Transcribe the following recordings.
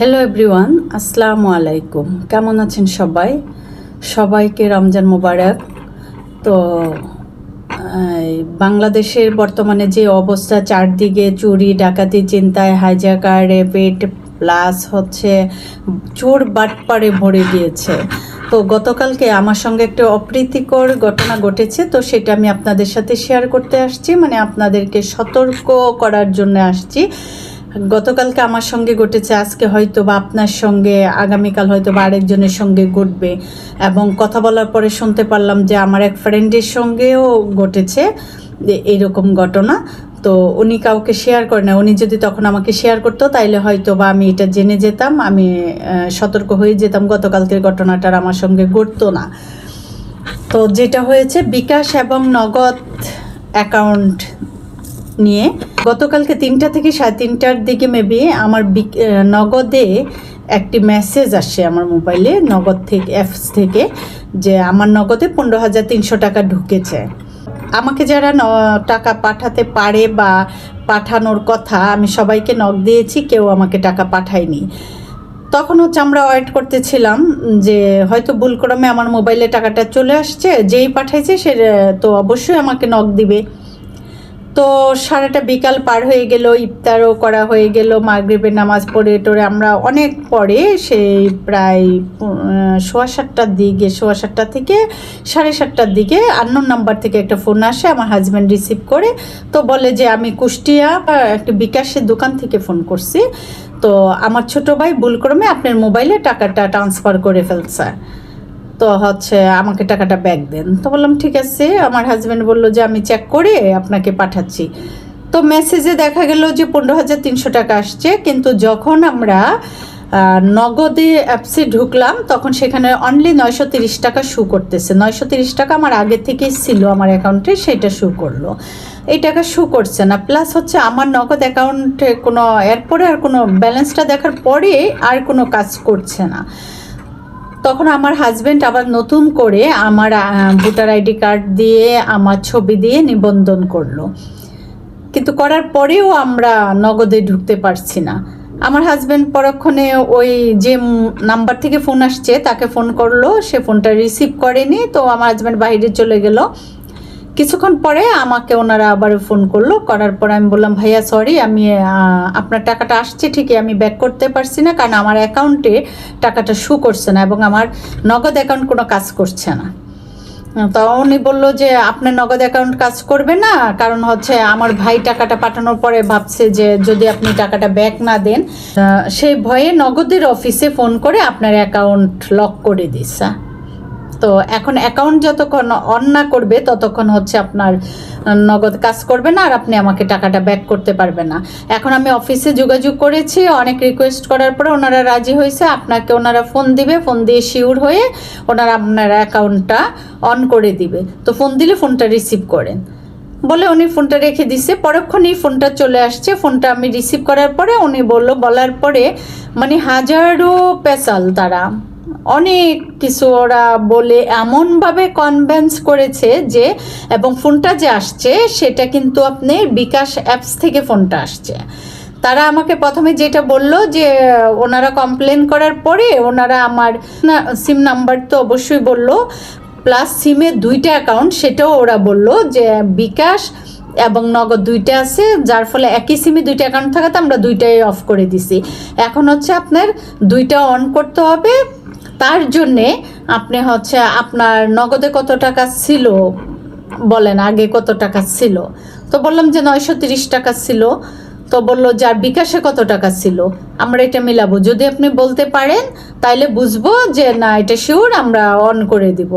Hello everyone আসসালামু আলাইকুম। কেমন আছেন সবাই? সবাইকে রমজান মোবারক। তো বাংলাদেশের বর্তমানে যে অবস্থা, চারদিকে চুরি, ডাকাতি, চিন্তায় হাইজাকার রেপিড প্লাস হচ্ছে চোর বাটপাড়ে ভরে গিয়েছে। তো, গতকালকে আমার সঙ্গে একটা অপ্রীতিকর ঘটনা ঘটেছে, তো সেটা আমি আপনাদের সাথে শেয়ার করতে আসছি। মানে আপনাদেরকে সতর্ক করার জন্য আসছি। গতকালকে আমার সঙ্গে ঘটেছে, আজকে হয়তো বা আপনার সঙ্গে, আগামীকাল হয়তো বা আরেকজনের সঙ্গে ঘটবে। এবং কথা বলার পরে শুনতে পারলাম যে আমার এক ফ্রেন্ডের সঙ্গেও ঘটেছে এরকম ঘটনা। তো উনি কাউকে শেয়ার করে না উনি যদি তখন আমাকে শেয়ার করতো, তাইলে হয়তো বা আমি এটা জেনে যেতাম। আমি সতর্ক হয়ে যেতাম। গতকালকের ঘটনাটার আমার সঙ্গে ঘটতো না। তো যেটা হয়েছে, বিকাশ এবং নগদ অ্যাকাউন্ট নিয়ে। গতকালকে তিনটা থেকে সাড়ে তিনটার দিকে মেবি আমার নগদে একটি মেসেজ আসে আমার মোবাইলে নগদ থেকে অ্যাপস থেকে, যে আমার নগদে পনেরো হাজার তিনশো টাকা ঢুকেছে। আমাকে যারা টাকা পাঠাতে পারে বা পাঠানোর কথা, আমি সবাইকে নক দিয়েছি, কেউ আমাকে টাকা পাঠায়নি। তখন হচ্ছে আমরা ওয়েট করতেছিলাম যে হয়তো ভুলক্রমে আমার মোবাইলে টাকাটা চলে আসছে, যেই পাঠাইছে সে, তো অবশ্যই আমাকে নক দিবে। তো সারাটা বিকাল পার হয়ে গেল, ইফতারও করা হয়ে গেল, মাগরিবের নামাজ পড়ে টোরে আমরা অনেক পরে সেই প্রায় সোয়া সাতটার দিকে, সোয়া সাতটা থেকে সাড়ে সাতটার দিকে আন্নোর নাম্বার থেকে একটা ফোন আসে, আমার হাজব্যান্ড রিসিভ করে, তো বলে যে আমি কুষ্টিয়া একটা বিকাশের দোকান থেকে ফোন করছি। তো আমার ছোট ভাই ভুলক্রমে আপনার মোবাইলে টাকাটা ট্রান্সফার করে ফেলছে। তো হচ্ছে আমাকে টাকাটা ব্যাক দেন। তো বললাম, ঠিক আছে। আমার হাজব্যান্ড বলল যে, আমি চেক করে আপনাকে পাঠাচ্ছি। তো মেসেজে দেখা গেল যে, পনেরো হাজার তিনশো টাকা আসছে। কিন্তু যখন আমরা নগদে অ্যাপসে ঢুকলাম, তখন সেখানে অনলি নয়শো তিরিশ টাকা শু করতেছে। নয়শো তিরিশ টাকা আমার আগে থেকেই ছিল আমার অ্যাকাউন্টে সেটা শু করল। এই টাকা শু করছে না। প্লাস হচ্ছে আমার নগদ অ্যাকাউন্টে কোনো, এরপরে আর কোনো ব্যালেন্সটা দেখার পরে আর কোনো কাজ করছে না। তখন আমার হাজব্যান্ড আবার নতুন করে আমার ভোটার আইডি কার্ড দিয়ে আমার ছবি দিয়ে নিবন্ধন করল। কিন্তু করার পরেও আমরা নগদে ঢুকতে পারছি না। আমার হাজব্যান্ড পরক্ষণে ওই যে নাম্বার থেকে ফোন আসছে, তাকে ফোন করল, সে ফোনটা রিসিভ করেনি, তো আমার হাজব্যান্ড বাইরে চলে গেল। কিছুক্ষণ পরে আমাকে ওনারা আবার ফোন করল। করার পর আমি বললাম, ভাইয়া সরি আমি আপনার টাকাটা আসছে ঠিকই, আমি ব্যাক করতে পারছি না, কারণ আমার অ্যাকাউন্টে টাকাটা শু করছে না এবং আমার নগদ অ্যাকাউন্ট কোনো কাজ করছে না। তো উনি বলল যে, আপনার নগদ অ্যাকাউন্ট কাজ করবে না, কারণ হচ্ছে আমার ভাই টাকাটা পাঠানোর পরে ভাবছে যে, যদি আপনি টাকাটা ব্যাক না দেন সেই ভয়ে নগদের অফিসে ফোন করে আপনার অ্যাকাউন্ট লক করে দিচ্ছে তো এখন অ্যাকাউন্ট যতক্ষণ অন না করবে, ততক্ষণ হচ্ছে আপনার নগদ কাজ করবে না আর আপনি আমাকে টাকাটা ব্যাক করতে পারবে না। এখন আমি অফিসে যোগাযোগ করেছি, অনেক রিকোয়েস্ট করার পরে ওনারা রাজি হয়েছে। আপনাকে ওনারা ফোন দিবে ফোন দিয়ে শিওর হয়ে ওনারা আপনার অ্যাকাউন্টটা অন করে দিবে। তো ফোন দিলে ফোনটা রিসিভ করেন। বলে উনি ফোনটা রেখে দিছে। পরক্ষণেই ফোনটা চলে আসছে। ফোনটা আমি রিসিভ করার পরে উনি বলল, বলার পরে মানে হাজারো পেশাল তারা অনেক কিছু ওরা বলে এমনভাবে কনভেন্স করেছে যে, এবং ফোনটা যে আসছে, সেটা কিন্তু আপনি বিকাশ অ্যাপস থেকে ফোনটা আসছে। তারা আমাকে প্রথমে যেটা বলল যে, ওনারা কমপ্লেন করার পরে ওনারা আমার সিম নাম্বার তো অবশ্যই বলল প্লাস সিমে দুইটা অ্যাকাউন্ট সেটাও ওরা বলল যে, বিকাশ এবং নগদ দুইটা আছে, যার ফলে একই সিমে দুইটা অ্যাকাউন্ট থাকাতে আমরা দুইটাই অফ করে দিছি। এখন হচ্ছে আপনার দুইটা অন করতে হবে তার জন্যে আপনি হচ্ছে আপনার নগদে কত টাকা ছিল বলেন, আগে কত টাকা ছিল? তো বললাম যে নয়শো তিরিশ টাকা ছিল। তো বলল, যার বিকাশে কত টাকা ছিল? আমরা এটা মিলাবো। যদি আপনি বলতে পারেন, তাইলে বুঝব যে না, এটা শিওর আমরা অন করে দিব।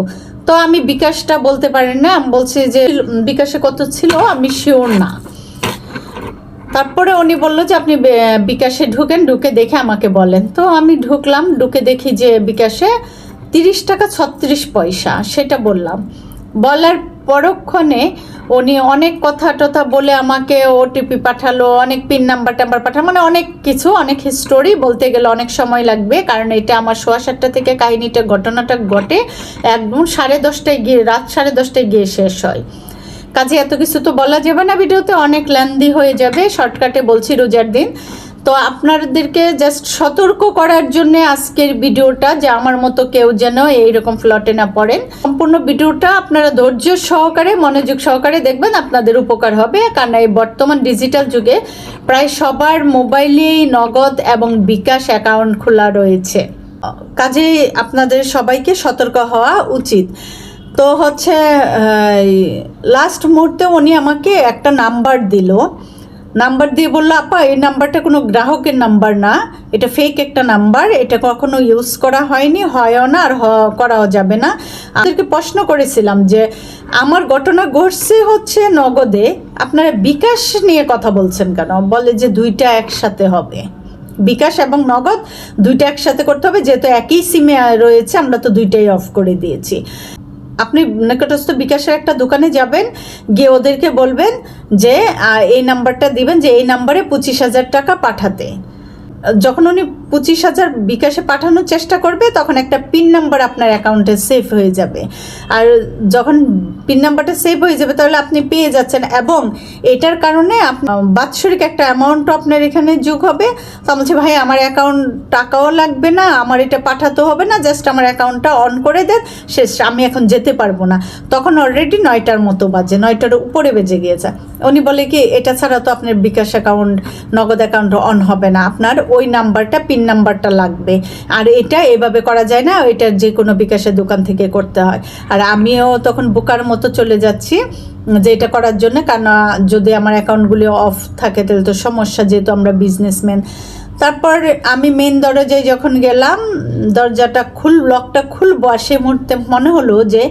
তো আমি বিকাশটা বলতে পারি না, আমি বলছি যে বিকাশে কত ছিল, আমি শিওর না। তারপরে উনি বলল যে, আপনি বিকাশে ঢুকেন, ঢুকে দেখে আমাকে বলেন। তো আমি ঢুকলাম, ঢুকে দেখি যে বিকাশে তিরিশ টাকা ছত্রিশ পয়সা, সেটা বললাম। বলার পরক্ষণে উনি অনেক কথা টথা বলে আমাকে ওটিপি পাঠালো, অনেক পিন নাম্বার টাম্বার পাঠালো মানে অনেক কিছু, অনেক হিস্টোরি বলতে গেলে অনেক সময় লাগবে, কারণ এটা আমার সোয়া সাতটা থেকে কাহিনীটা, ঘটনাটা ঘটে একদম সাড়ে দশটায় গিয়ে, রাত সাড়ে দশটায় গিয়ে শেষ হয়। কাজে এত কিছু তো বলা যাবে না, ভিডিওতে অনেক লেন্দি হয়ে যাবে শর্টকাটে বলছি রোজার দিন। তো আপনাদেরকে জাস্ট সতর্ক করার জন্য আজকের ভিডিওটা, যে আমার মতো কেউ যেন এইরকম ফ্লটে না পড়েন। সম্পূর্ণ ভিডিওটা আপনারা ধৈর্য সহকারে, মনোযোগ সহকারে দেখবেন, আপনাদের উপকার হবে। কারণ এই বর্তমান ডিজিটাল যুগে প্রায় সবার মোবাইলেই নগদ এবং বিকাশ অ্যাকাউন্ট খোলা রয়েছে। কাজেই আপনাদের সবাইকে সতর্ক হওয়া উচিত। তো হচ্ছে লাস্ট মুহূর্তে উনি আমাকে একটা নাম্বার দিল। নাম্বার দিয়ে বলল, আপা, এই নাম্বারটা কোনো গ্রাহকের নাম্বার না। এটা ফেক একটা নাম্বার এটা কখনো ইউজ করা হয়নি, হয়ও না, আর করাও যাবে না। আমাদেরকে প্রশ্ন করেছিলাম যে, আমার ঘটনা ঘটছে হচ্ছে নগদে। আপনারা বিকাশ নিয়ে কথা বলছেন কেন? বলে যে, দুইটা একসাথে হবে। বিকাশ এবং নগদ, দুইটা একসাথে করতে হবে। যেহেতু একই সিমে রয়েছে, আমরা তো দুইটাই অফ করে দিয়েছি। আপনি নিকটস্থ বিকাশের একটা দোকানে যাবেন, গিয়ে ওদেরকে বলবেন যে এই নাম্বারটা দিবেন যে, এই নাম্বারে পঁচিশ হাজার টাকা পাঠাতে। যখন উনি পঁচিশ হাজার বিকাশে পাঠানোর চেষ্টা করবে, তখন একটা পিন নাম্বার আপনার অ্যাকাউন্টে সেভ হয়ে যাবে। আর যখন পিন নাম্বারটা সেভ হয়ে যাবে, তাহলে আপনি পেয়ে যাচ্ছেন। এবং এটার কারণে বাৎসরিক একটা অ্যামাউন্টও আপনার এখানে যোগ হবে। তো আমি বলছি, ভাই, আমার অ্যাকাউন্ট টাকাও লাগবে না, আমার এটা পাঠাতে হবে না জাস্ট আমার অ্যাকাউন্টটা অন করে দেন, শেষ, আমি এখন যেতে পারব না। তখন অলরেডি নয়টার মতো বাজে, নয়টার উপরে বেজে গিয়েছে। উনি বলে কি, এটা ছাড়া তো আপনার bKash account Nagad account on হবে না। আপনার ওই নাম্বারটা পিন নাম্বারটা লাগবে। আর এটা এভাবে করা যায় না, এটা যে কোনো বিকাশের দোকান থেকে করতে হয়। আর আমিও তখন বোকার মতো চলে যাচ্ছি যে এটা করার জন্য, কারণ যদি আমার অ্যাকাউন্টগুলি অফ থাকে তাহলে তো সমস্যা, যেহেতু আমরা বিজনেসম্যান তারপর আমি মেন দরজায় যখন গেলাম, দরজাটা খুল লকটা খুলবো, আর সে মুহূর্তে মনে হলো যে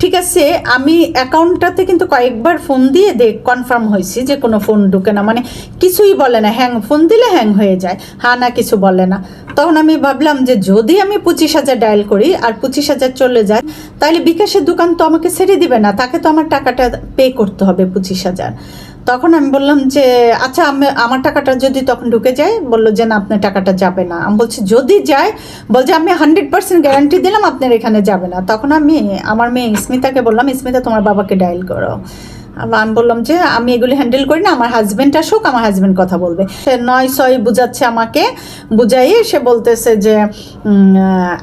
ঠিক আছে, আমি অ্যাকাউন্টটাতে কিন্তু কয়েকবার ফোন দিয়ে দেখ কনফার্ম হয়েছি যে কোনো ফোন ঢুকে না। মানে কিছুই বলে না হ্যাং ফোন দিলে হ্যাং হয়ে যায়। হ্যাঁ না, কিছু বলে না। তখন আমি ভাবলাম যে যদি আমি পঁচিশ হাজার ডায়াল করি আর পঁচিশ হাজার চলে যায়, তাহলে বিকাশের দোকান তো আমাকে ছেড়ে দিবে না, তাকে তো আমার টাকাটা পে করতে হবে পঁচিশ হাজার। তখন আমি বললাম যে আচ্ছা আমি, আমার টাকাটা যদি তখন ঢুকে যায়, বলল যে, না, আপনার টাকাটা যাবে না। আমি বলছি, যদি যায়? বলছে, আমি হান্ড্রেড পার্সেন্ট গ্যারান্টি দিলাম আপনার এখানে যাবে না। তখন আমি, আমার মেয়ে স্মিতাকে বললাম, স্মিতা, তোমার বাবাকে ডায়াল করো। আমি বললাম যে আমি এগুলি হ্যান্ডেল করি না, আমার হাজব্যান্ড আসুক, আমার হাজব্যান্ড কথা বলবে। সে নয়, ছয় বুঝাচ্ছে আমাকে বুঝাই সে বলতেছে যে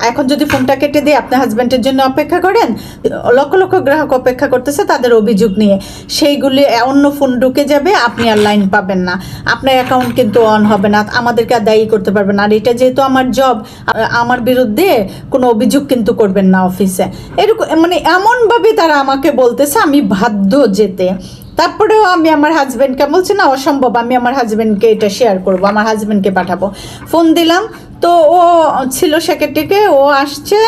এখন যদি ফোনটা কেটে দিয়ে আপনার হাজব্যান্ডের জন্য অপেক্ষা করেন, লক্ষ লক্ষ গ্রাহক অপেক্ষা করতেছে তাদের অভিযোগ নিয়ে। সেইগুলি, অন্য ফোন ঢুকে যাবে, আপনি আর লাইন পাবেন না। আপনার অ্যাকাউন্ট কিন্তু অন হবে না, আমাদেরকে আর দায়ী করতে পারবেন আর এটা যেহেতু আমার জব আমার বিরুদ্ধে কোনো অভিযোগ কিন্তু করবেন না অফিসে এরকম মানে এমনভাবে তারা আমাকে বলতেছে, আমি বাধ্য যেতে। তারপরেও আমি আমার হাজব্যান্ডকে বলছি, না, অসম্ভব, আমি আমার হাজব্যান্ডকে এটা শেয়ার করব, আমার হাজব্যান্ডকে পাঠাবো। ফোন দিলাম, তো ও ছিল সেক্রেটারিকে ও আসছে,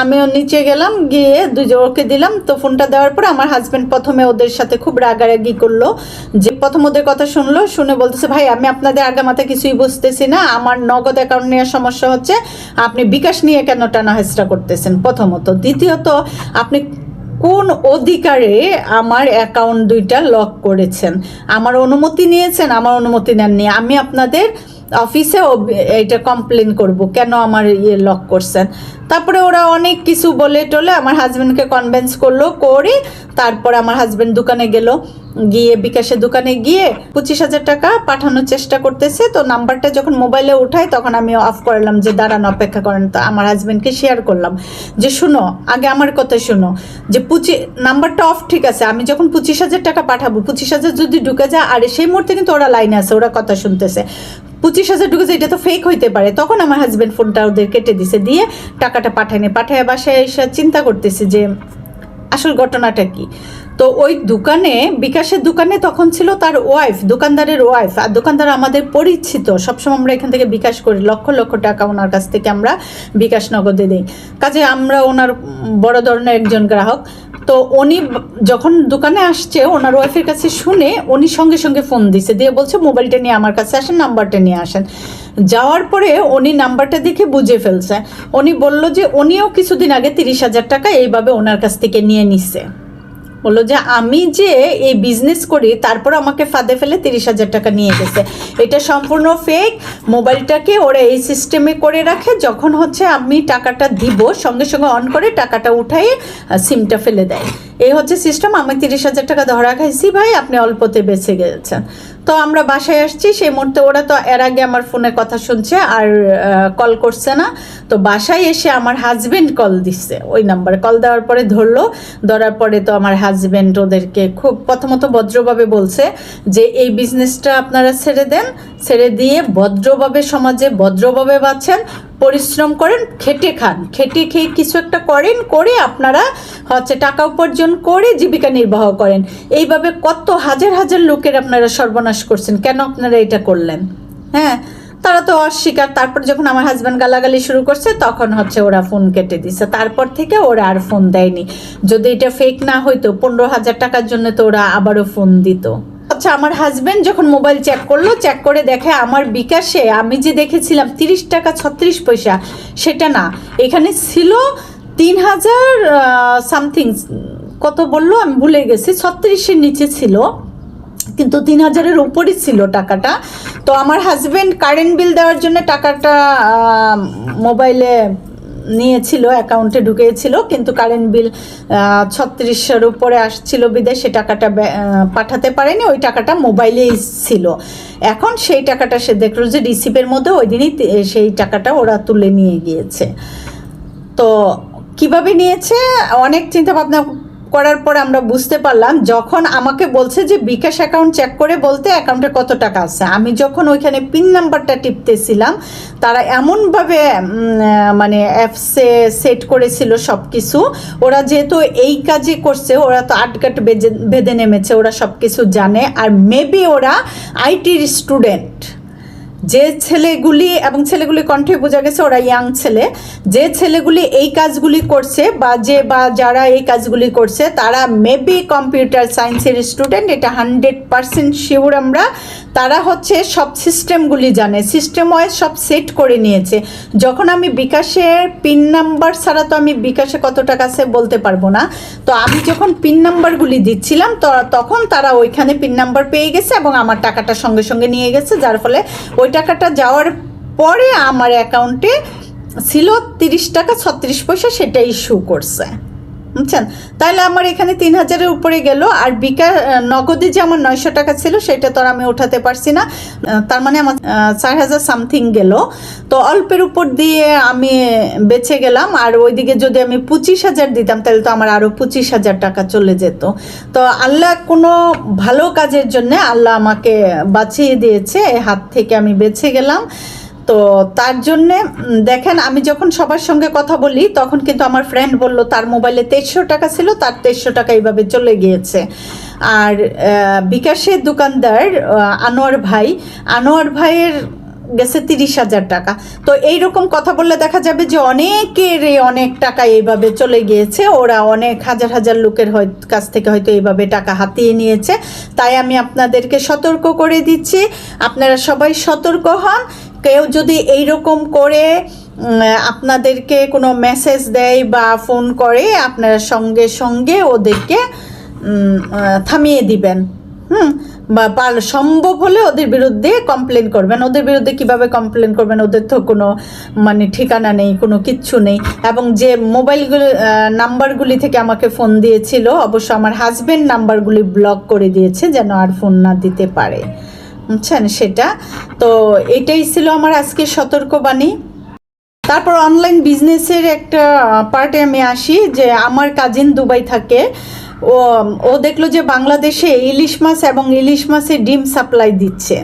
আমিও নিচে গেলাম, গিয়ে দুজন ওকে দিলাম, তো ফোনটা দেওয়ার পর আমার হাজব্যান্ড প্রথমে ওদের সাথে খুব রাগারাগি করল, যে প্রথম ওদের কথা শুনলো, শুনে বলতেছে, ভাই, আমি আপনাদের আগামাতে কিছুই বুঝতেছি না, আমার নগদ অ্যাকাউন্ট নেওয়ার সমস্যা হচ্ছে, আপনি বিকাশ নিয়ে কেন টানা হেসরা করতেছেন প্রথমত? দ্বিতীয়ত, আপনি কোন অধিকারে আমার অ্যাকাউন্ট দুইটা লক করেছেন? আমার অনুমতি নিয়েছেন, আমার অনুমতি নেননি। আমি আপনাদের অফিসে এটা কমপ্লেন করব। কেন আমার ইয়ে লক করছেন? তারপরে ওরা অনেক কিছু বলে টলে আমার হাজব্যান্ডকে কনভেন্স করল, করে তারপর আমার হাজব্যান্ড দোকানে গেল। গিয়ে বিকাশের দোকানে গিয়ে পঁচিশ হাজার টাকা পাঠানোর চেষ্টা করতেছে। তো নাম্বারটা যখন মোবাইলে উঠাই তখন আমি অফ করলাম যে, দাঁড়ান, অপেক্ষা করেন। তো আমার হাজব্যান্ডকে শেয়ার করলাম যে, শুনো, আগে আমার কথা শুনো। যে, পুচি নাম্বারটা অফ ঠিক আছে, আমি যখন পঁচিশ হাজার টাকা পাঠাবো, পঁচিশ হাজার যদি ঢুকে যায়, আর সেই মুহূর্তে কিন্তু ওরা লাইনে আছে, ওরা কথা শুনতেছে। পঁচিশ হাজার ঢুকেছে এটা তো ফেক হইতে পারে। তখন আমার হাজব্যান্ড ফোনটা ওদের কেটে দিছে, দিয়ে টাকাটা পাঠায়নি। পাঠায় বাসায় এসে চিন্তা করতেছে যে আসল ঘটনাটা কি। তো ওই দোকানে, বিকাশের দোকানে তখন ছিল তার ওয়াইফ দোকানদারের ওয়াইফ আর দোকানদার আমাদের পরিচিত। সবসময় আমরা এখান থেকে বিকাশ করি। লক্ষ লক্ষ টাকা ওনার কাছ থেকে আমরা বিকাশ নগদে দিই। কাজে আমরা ওনার বড় ধরনের একজন গ্রাহক। তো উনি যখন দোকানে আসছে, ওনার ওয়াইফের কাছে শুনে উনি সঙ্গে সঙ্গে ফোন দিছে। দিয়ে বলছে মোবাইলটা নিয়ে আমার কাছে আসেন নাম্বারটা নিয়ে আসেন। যাওয়ার পরে উনি নাম্বারটা দেখে বুঝে ফেলছে। উনি বলল যে, উনিও কিছুদিন আগে তিরিশ হাজার টাকা এইভাবে ওনার কাছ থেকে নিয়ে নিচ্ছে বলল যে, আমি যে এই বিজনেস করি, তারপর আমাকে ফাঁদে ফেলে তিরিশ হাজার টাকা নিয়ে গেছে। এটা সম্পূর্ণ ফেক মোবাইলটাকে ওরা এই সিস্টেমে করে রাখে। যখন হচ্ছে আমি টাকাটা দিব, সঙ্গে সঙ্গে অন করে টাকাটা উঠাই সিমটা ফেলে দেয়। এই হচ্ছে সিস্টেম, আমি তিরিশ হাজার টাকা ধরা খাইছি ভাই, আপনি অল্পতে বেঁচে গেছেন। তো আমরা বাসায় আসছি, সেই মুহূর্তে ওরা তো এর আগে আমার ফোনে কথা শুনছে আর কল করছে না। তো বাসায় এসে আমার হাজবেন্ড কল দিচ্ছে ওই নাম্বারে কল দেওয়ার পরে ধরলো। ধরার পরে তো আমার হাজবেন্ড ওদেরকে খুব প্রথমত ভদ্রভাবে বলছে যে, এই বিজনেসটা আপনারা ছেড়ে দেন। ছেড়ে দিয়ে ভদ্রভাবে সমাজে ভদ্রভাবে বাঁচেন। পরিশ্রম করেন, খেটে খান। খেটে খেয়ে কিছু একটা করেন, করে আপনারা হচ্ছে টাকা উপার্জন করে জীবিকা নির্বাহ করেন। এইভাবে কত হাজার হাজার লোকের আপনারা সর্বনাশ করছেন। কেন আপনারা এটা করলেন? হ্যাঁ তারা তো অস্বীকার। তারপর যখন আমার হাজব্যান্ড গালাগালি শুরু করছে, তখন হচ্ছে ওরা ফোন কেটে দিছে। তারপর থেকে ওরা আর ফোন দেয়নি। যদি এটা ফেক না হইতো, পনেরো হাজার টাকার জন্য তো ওরা আবারও ফোন দিত। আচ্ছা আমার হাজবেন্ড যখন মোবাইল চেক করল চেক করে দেখে আমার বিকাশে আমি যে দেখেছিলাম তিরিশ টাকা ছত্রিশ পয়সা, সেটা না। এখানে ছিল তিন হাজার সামথিং কত বলল? আমি ভুলে গেছি, ছত্রিশের নিচে ছিল, কিন্তু তিন হাজারের উপরই ছিল টাকাটা। তো আমার হাজবেন্ড কারেন্ট বিল দেওয়ার জন্য টাকাটা মোবাইলে নিয়েছিল অ্যাকাউন্টে ঢুকিয়েছিল কিন্তু কারেন্ট বিল ছত্রিশশোর উপরে আসছিল বিদেশে টাকাটা পাঠাতে পারেনি, ওই টাকাটা মোবাইলেই ছিল। এখন সেই টাকাটা সে দেখল যে রিসিপের মধ্যে ওই দিনই সেই টাকাটা ওরা তুলে নিয়ে গিয়েছে। তো কীভাবে নিয়েছে? অনেক চিন্তা ভাবনা করার পর আমরা বুঝতে পারলাম, যখন আমাকে বলছে যে বিকাশ অ্যাকাউন্ট চেক করে বলতে অ্যাকাউন্টে কত টাকা আছে। আমি যখন ওইখানে পিন নাম্বারটা টিপতেছিলাম, তারা এমনভাবে মানে অ্যাপসে সেট করেছিল সব কিছু ওরা যেহেতু এই কাজই করছে, ওরা তো আটকাট বেঁধে নেমেছে, ওরা সব কিছু জানে। আর মেবি ওরা আইটির স্টুডেন্ট যে ছেলেগুলি এবং ছেলেগুলি কণ্ঠে বোঝা গেছে ওরা ইয়াং ছেলে, যে ছেলেগুলি এই কাজগুলি করছে বা যে বা যারা এই কাজগুলি করছে, তারা মেবি কম্পিউটার সায়েন্সের স্টুডেন্ট এটা হান্ড্রেড পারসেন্ট শিওর আমরা, তারা হচ্ছে সব সিস্টেমগুলি জানে সিস্টেম ওয়াইজ সব সেট করে নিয়েছে। যখন আমি বিকাশের পিন নাম্বার ছাড়া তো আমি বিকাশে কত টাকা আছে বলতে পারব না। তো আমি যখন পিন নাম্বারগুলি দিচ্ছিলাম তখন তারা ওইখানে পিন নাম্বার পেয়ে গেছে এবং আমার টাকাটা সঙ্গে সঙ্গে নিয়ে গেছে, যার ফলে ওই টাকাটা যাওয়ার পরে আমার অ্যাকাউন্টে ছিল তিরিশ টাকা ছত্রিশ পয়সা সেটাই ইস্যু করছে। বুঝছেন তাহলে আমার এখানে তিন হাজারের উপরে গেল, আর বিকা নগদে যে আমার নয়শো টাকা ছিল, সেটা তো আর আমি উঠাতে পারছি না। তার মানে আমার চার হাজার সামথিং গেল। তো অল্পের উপর দিয়ে আমি বেঁচে গেলাম, আর ওইদিকে যদি আমি পঁচিশ হাজার দিতাম তাহলে তো আমার আরও পঁচিশ হাজার টাকা চলে যেত। তো আল্লাহ কোনো ভালো কাজের জন্য আল্লাহ আমাকে বাঁচিয়ে দিয়েছে হাত থেকে আমি বেঁচে গেলাম। তো তার জন্যে দেখেন, আমি যখন সবার সঙ্গে কথা বলি, তখন কিন্তু আমার ফ্রেন্ড বলল, তার মোবাইলে তেইশশো টাকা ছিল, তার তেইশশো টাকা এইভাবে চলে গিয়েছে। আর বিকাশের দোকানদার আনোয়ার ভাই, আনোয়ার ভাইয়ের গেছে তিরিশ হাজার টাকা। তো এইরকম কথা বললে দেখা যাবে যে অনেকের অনেক টাকা এইভাবে চলে গিয়েছে, ওরা অনেক হাজার হাজার লোকের হয় কাছ থেকে হয়তো এইভাবে টাকা হাতিয়ে নিয়েছে। তাই আমি আপনাদেরকে সতর্ক করে দিচ্ছি। আপনারা সবাই সতর্ক হন কেউ যদি এইরকম করে আপনাদেরকে কোনো মেসেজ দেয় বা ফোন করে, আপনারা সঙ্গে সঙ্গে ওদেরকে থামিয়ে দিবেন। হুম? বা সম্ভব হলে ওদের বিরুদ্ধে কমপ্লেন করবেন। ওদের বিরুদ্ধে কীভাবে কমপ্লেন করবেন? ওদের তো কোনো মানে ঠিকানা নেই, কোনো কিচ্ছু নেই। এবং যে মোবাইলগুলি নাম্বারগুলি থেকে আমাকে ফোন দিয়েছিল, অবশ্য আমার হাজব্যান্ড নাম্বারগুলি ব্লক করে দিয়েছে, যেন আর ফোন না দিতে পারে। বুঝছেন? সেটা। তো এটাই ছিল আমার আজকে সতর্কবাণী। তারপর অনলাইন বিজনেসের একটা পার্টে আমি আসি, যে আমার কাজিন দুবাই থাকে। ও ও দেখল যে বাংলাদেশে ইলিশ মাছ এবং ইলিশ মাছের ডিম সাপ্লাই দিচ্ছে।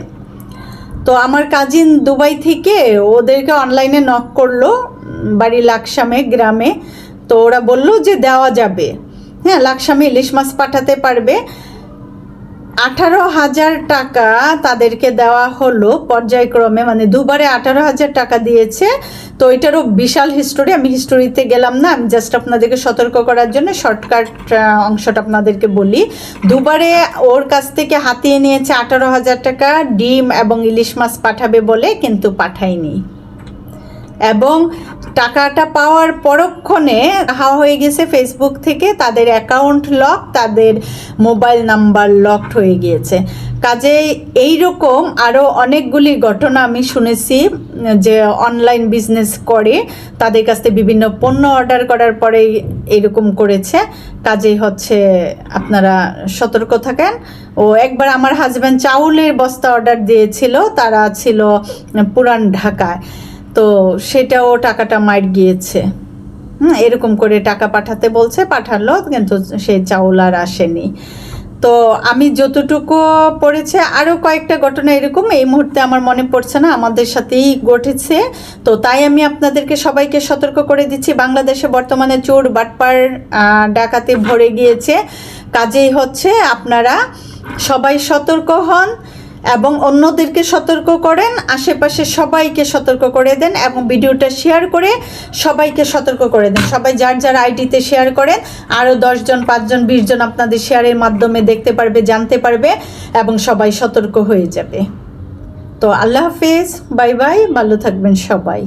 তো আমার কাজিন দুবাই থেকে ওদেরকে অনলাইনে নক করল বাড়ি লাকসামে, গ্রামে। তো ওরা বলল যে দেওয়া যাবে। হ্যাঁ লাকসামে ইলিশ মাছ পাঠাতে পারবে। আঠারো হাজার টাকা তাদেরকে দেওয়া হলো পর্যায়ক্রমে মানে দুবারে আঠারো হাজার টাকা দিয়েছে। তো এটারও বিশাল হিস্টোরি আমি হিস্টোরিতে গেলাম না, আমি জাস্ট আপনাদেরকে সতর্ক করার জন্য শর্টকাট অংশটা আপনাদেরকে বলি। দুবারে ওর কাছ থেকে হাতিয়ে নিয়েছে আঠারো হাজার টাকা, ডিম এবং ইলিশ মাছ পাঠাবে বলে কিন্তু পাঠায়নি। এবং টাকাটা পাওয়ার পরক্ষণে হাওয়া হয়ে গেছে ফেসবুক থেকে, তাদের অ্যাকাউন্ট লক তাদের মোবাইল নাম্বার লকড হয়ে গিয়েছে। কাজে এই রকম আরও অনেকগুলি ঘটনা আমি শুনেছি, যে অনলাইন বিজনেস করে তাদের কাছ থেকে বিভিন্ন পণ্য অর্ডার করার পরে এরকম করেছে। কাজেই হচ্ছে আপনারা সতর্ক থাকেন। ও একবার আমার হাজব্যান্ড চাউলের বস্তা অর্ডার দিয়েছিল, তারা ছিল পুরান ঢাকায়। তো সেটাও টাকাটা মার গিয়েছে। হুম, এরকম করে টাকা পাঠাতে বলছে, পাঠালো, কিন্তু সেই চাউল আর আসেনি। তো আমি যতটুকু পড়েছে আরও কয়েকটা ঘটনা এরকম, এই মুহূর্তে আমার মনে পড়ছে না, আমাদের সাথেই ঘটেছে। তো তাই আমি আপনাদেরকে সবাইকে সতর্ক করে দিচ্ছি, বাংলাদেশে বর্তমানে চোর বাটপার ডাকাতে ভরে গিয়েছে। কাজেই হচ্ছে আপনারা সবাই সতর্ক হন এবং অন্যদেরকে সতর্ক করেন, আশেপাশে সবাইকে সতর্ক করে দেন এবং ভিডিওটা শেয়ার করে সবাইকে সতর্ক করে দেন। সবাই যার যার আইডিতে শেয়ার করেন আরও দশজন পাঁচজন বিশজন আপনাদের শেয়ারের মাধ্যমে দেখতে পারবে, জানতে পারবে এবং সবাই সতর্ক হয়ে যাবে। তো আল্লাহ হাফিজ, বাই বাই, ভালো থাকবেন সবাই।